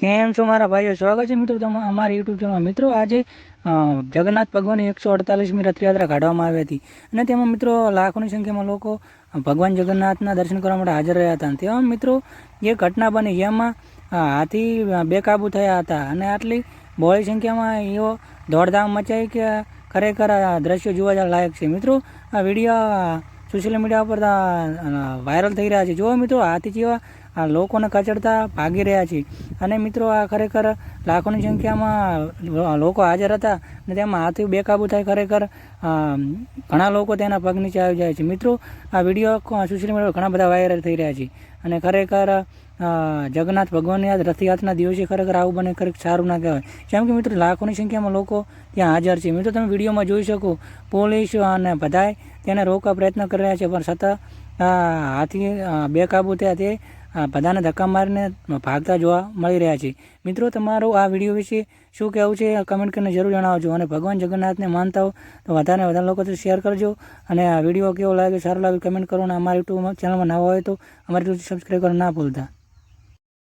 કેમ છો મારા ભાઈઓ? સ્વાગત છે મિત્રો તમારા અમારી યુટ્યુબ ચેનલ મિત્રો, આજે જગન્નાથ ભગવાનની એકસો અડતાલીસમી રથયાત્રા કાઢવામાં આવી હતી. અને તેમાં મિત્રો, લાખોની સંખ્યામાં લોકો ભગવાન જગન્નાથના દર્શન કરવા માટે હાજર રહ્યા હતા. તેમાં મિત્રો, જે ઘટના બની, જેમાં હાથી બેકાબૂ થયા હતા. અને આટલી બહોળી સંખ્યામાં એવો દોડધામ મચાઈ કે ખરેખર આ દ્રશ્યો જોવા લાયક છે. મિત્રો, આ વીડિયો સોશિયલ મીડિયા પર વાયરલ થઈ રહ્યા છે. જો મિત્રો હાથી જેવા આ લોકોને કચડતા ભાગી રહ્યા છે. અને મિત્રો, આ ખરેખર લાખોની સંખ્યામાં લોકો હાજર હતા અને તેમાં હાથી બેકાબૂ થાય ખરેખર ઘણા લોકો તેના પગ નીચે આવી જાય છે. મિત્રો, આ વીડિયો સોશિયલ મીડિયા ઘણા બધા વાયરલ થઈ રહ્યા છે. અને ખરેખર જગન્નાથ ભગવાનની આ રથયાત્રાના દિવસે ખરેખર આવું બને ખરેખર સારું ના કહેવાય. જેમ કે મિત્રો, લાખોની સંખ્યામાં લોકો ત્યાં હાજર છે. મિત્રો, તમે વિડીયોમાં જોઈ શકો, પોલીસ અને બધાય તેને રોકવા પ્રયત્ન કરી રહ્યા છે, પણ છતાં હાથી બેકાબૂ થયા તે બધાને ધક્કા મારીને ભાગતા જોવા મળી રહ્યા છે. મિત્રો, તમારો આ વીડિયો વિશે શું કહેવું છે કમેન્ટ કરીને જરૂર જણાવજો અને ભગવાન જગન્નાથને માનતા હો, તો વધારે વધારે લોકો શેર કરજો અને આ વીડિયો કેવો લાગે સારો લાગે કમેન્ટ કરો અને અમારી યુટ્યુબ ચેનલમાં નવા હોય તો અમારી યુટ્યુબ સબસ્ક્રાઈબ કરવા ના ભૂલતા.